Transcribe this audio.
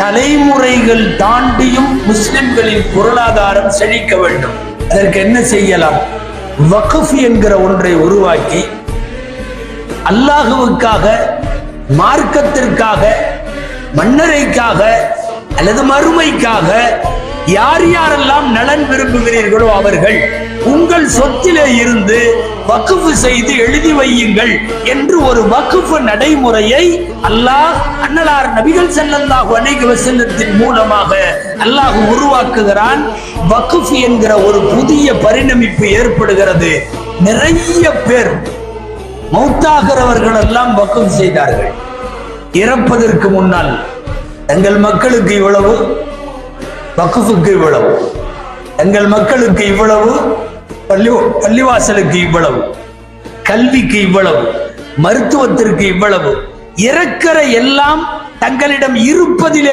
தலைமுறைகள் தாண்டியும் முஸ்லிம்களின் பொருளாதாரம் செழிக்க வேண்டும். அதற்கு என்ன செய்யலாம்? வகுஃப் என்கிற ஒன்றை உருவாக்கி அல்லாஹுவுக்காக மார்க்கத்திற்காக மன்னரைக்காக அல்லது மறுமைக்காக யார் யாரெல்லாம் நலன் விரும்புகிறீர்களோ அவர்கள் உங்கள் சொத்திலே இருந்து வக்குஃபு செய்து எழுதி வையுங்கள் என்று ஒரு வக்குஃபு நடைமுறையை அல்லாஹ் அன்னலார் நபிகள் செல்லல்லாஹு அலைஹி வஸல்லத்தின் மூலமாக அல்லாஹ் உருவாக்குகிறான். வக்குஃப் என்கிற ஒரு புதிய பரிணமிப்பு ஏற்படுகிறது. நிறைய பேர் மௌத்தாகிறவர்கள் எல்லாம் வக்குஃப் செய்தார்கள். இறப்பதற்கு முன்னால் எங்கள் மக்களுக்கு இவ்வளவு வக்குஃபுக்கு இவ்வளவு எங்கள் மக்களுக்கு இவ்வளவு பள்ளி பள்ளிவாசலுக்கு இவ்வளவு கல்விக்கு இவ்வளவு மருத்துவத்திற்கு இவ்வளவு இறக்கிற எல்லாம் தங்களிடம் இருப்பதிலே